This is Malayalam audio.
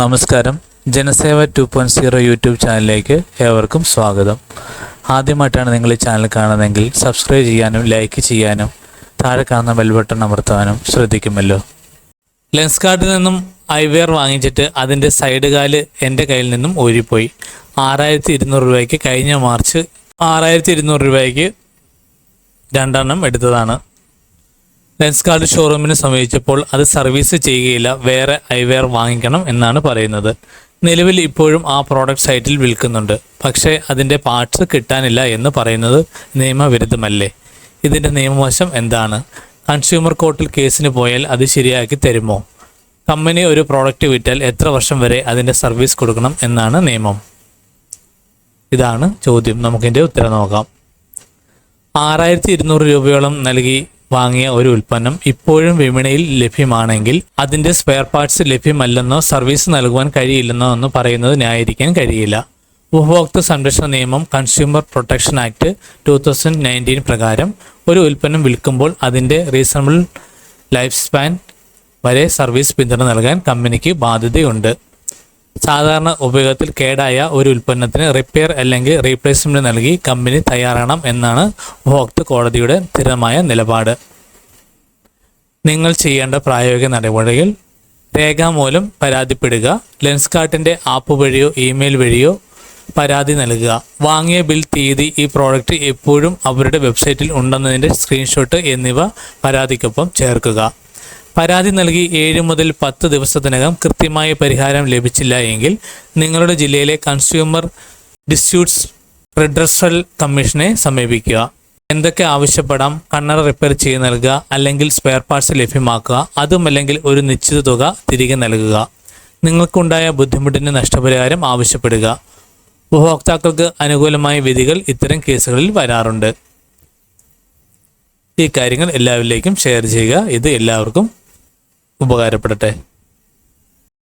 നമസ്കാരം. Janaseva two point zero YouTube ചാനലിലേക്ക് ഏവർക്കും സ്വാഗതം. ആദ്യമായിട്ടാണ് നിങ്ങൾ ഈ ചാനൽ കാണുന്നതെങ്കിൽ സബ്സ്ക്രൈബ് ചെയ്യാനും ലൈക്ക് ചെയ്യാനും താഴെ കാണുന്ന ബെൽ ബട്ടൺ അമർത്താനും ശ്രദ്ധിക്കുമല്ലോ. ലെൻസ് കാർഡിൽ നിന്നും ഐവെയർ വാങ്ങിച്ചിട്ട് അതിന്റെ സൈഡ് കാൽ എന്റെ കയ്യിൽ നിന്നും ഊരിപ്പോയി. ആറായിരത്തി ഇരുന്നൂറ് രൂപയ്ക്ക് കഴിഞ്ഞ മാർച്ച് ആറായിരത്തി ഇരുന്നൂറ് രൂപയ്ക്ക് രണ്ടെണ്ണം എടുത്തതാണ്. ലെൻസ് കാർഡ് ഷോറൂമിന് സമീപിച്ചപ്പോൾ അത് സർവീസ് ചെയ്യുകയില്ല. വേറെ ഐവെയർ വാങ്ങിക്കണം എന്നാണ് പറയുന്നത്. നിലവിൽ ഇപ്പോഴും ആ പ്രോഡക്റ്റ് സൈറ്റിൽ വിൽക്കുന്നുണ്ട്. പക്ഷേ അതിന്റെ പാർട്സ് കിട്ടാനില്ല എന്ന് പറയുന്നത് നിയമവിരുദ്ധമല്ലേ? ഇതിന്റെ നിയമവശം എന്താണ്? കൺസ്യൂമർ കോർട്ടിൽ കേസിന് പോയാൽ അത് ശരിയാക്കി തരുമോ? കമ്പനി ഒരു പ്രോഡക്റ്റ് വിറ്റാൽ എത്ര വർഷം വരെ അതിന്റെ സർവീസ് കൊടുക്കണം എന്നാണ് നിയമം. ഇതാണ് ചോദ്യം. നമുക്കിന്റെ ഉത്തരം നോക്കാം. ആറായിരത്തി ഇരുന്നൂറ് രൂപയോളം നൽകി വാങ്ങിയ ഒരു ഉൽപ്പന്നം ഇപ്പോഴും വിപണിയിൽ ലഭ്യമാണെങ്കിൽ അതിന്റെ സ്പെയർ പാർട്സ് ലഭ്യമല്ലെന്നോ സർവീസ് നൽകുവാൻ കഴിയില്ലെന്നോ എന്ന് പറയുന്നത് ന്യായീകരിക്കാൻ കഴിയില്ല. ഉപഭോക്തൃ സംരക്ഷണ നിയമം consumer protection act two thousand nineteen പ്രകാരം ഒരു ഉൽപ്പന്നം വിൽക്കുമ്പോൾ അതിന്റെ റീസണബിൾ ലൈഫ് സ്പാൻ വരെ സർവീസ് പിന്തുണ നൽകാൻ കമ്പനിക്ക് ബാധ്യതയുണ്ട്. സാധാരണ ഉപയോഗത്തിൽ കേടായ ഒരു ഉൽപ്പന്നത്തിന് റിപ്പയർ അല്ലെങ്കിൽ റീപ്ലേസ്മെന്റ് നൽകി കമ്പനി തയ്യാറാണം എന്നാണ് ഉപഭോക്തൃ കോടതിയുടെ സ്ഥിരമായ നിലപാട്. നിങ്ങൾ ചെയ്യേണ്ട പ്രായോഗിക നടപടികൾ രേഖാമൂലം പരാതിപ്പെടുക ലെൻസ് കാർട്ടിന്റെ ആപ്പ് വഴിയോ ഇമെയിൽ വഴിയോ പരാതി നൽകുക. വാങ്ങിയ ബിൽ തീയതി ഈ പ്രോഡക്റ്റ് എപ്പോഴും അവരുടെ വെബ്സൈറ്റിൽ ഉണ്ടെന്നതിന്റെ സ്ക്രീൻഷോട്ട് എന്നിവ പരാതിക്കൊപ്പം ചേർക്കുക. പരാതി നൽകി ഏഴ് മുതൽ പത്ത് ദിവസത്തിനകം കൃത്യമായ പരിഹാരം ലഭിച്ചില്ല എങ്കിൽ നിങ്ങളുടെ ജില്ലയിലെ കൺസ്യൂമർ ഡിസ്പ്യൂട്ട്സ് റിഡ്രസൽ കമ്മീഷനെ സമീപിക്കുക. എന്തൊക്കെ ആവശ്യപ്പെടാം കണ്ണട റിപ്പയർ ചെയ്ത് നൽകുക അല്ലെങ്കിൽ സ്പെയർ പാർട്സ് ലഭ്യമാക്കുക അതുമല്ലെങ്കിൽ ഒരു നിശ്ചിത തുക തിരികെ നൽകുക. നിങ്ങൾക്കുണ്ടായ ബുദ്ധിമുട്ടിന് നഷ്ടപരിഹാരം ആവശ്യപ്പെടുക. ഉപഭോക്താക്കൾക്ക് അനുകൂലമായ വിധികൾ ഇത്തരം കേസുകളിൽ വരാറുണ്ട്. ഈ കാര്യങ്ങൾ എല്ലാവരിലേക്കും ഷെയർ ചെയ്യുക. ഇത് എല്ലാവർക്കും ഉപകാരപ്പെടട്ടെ.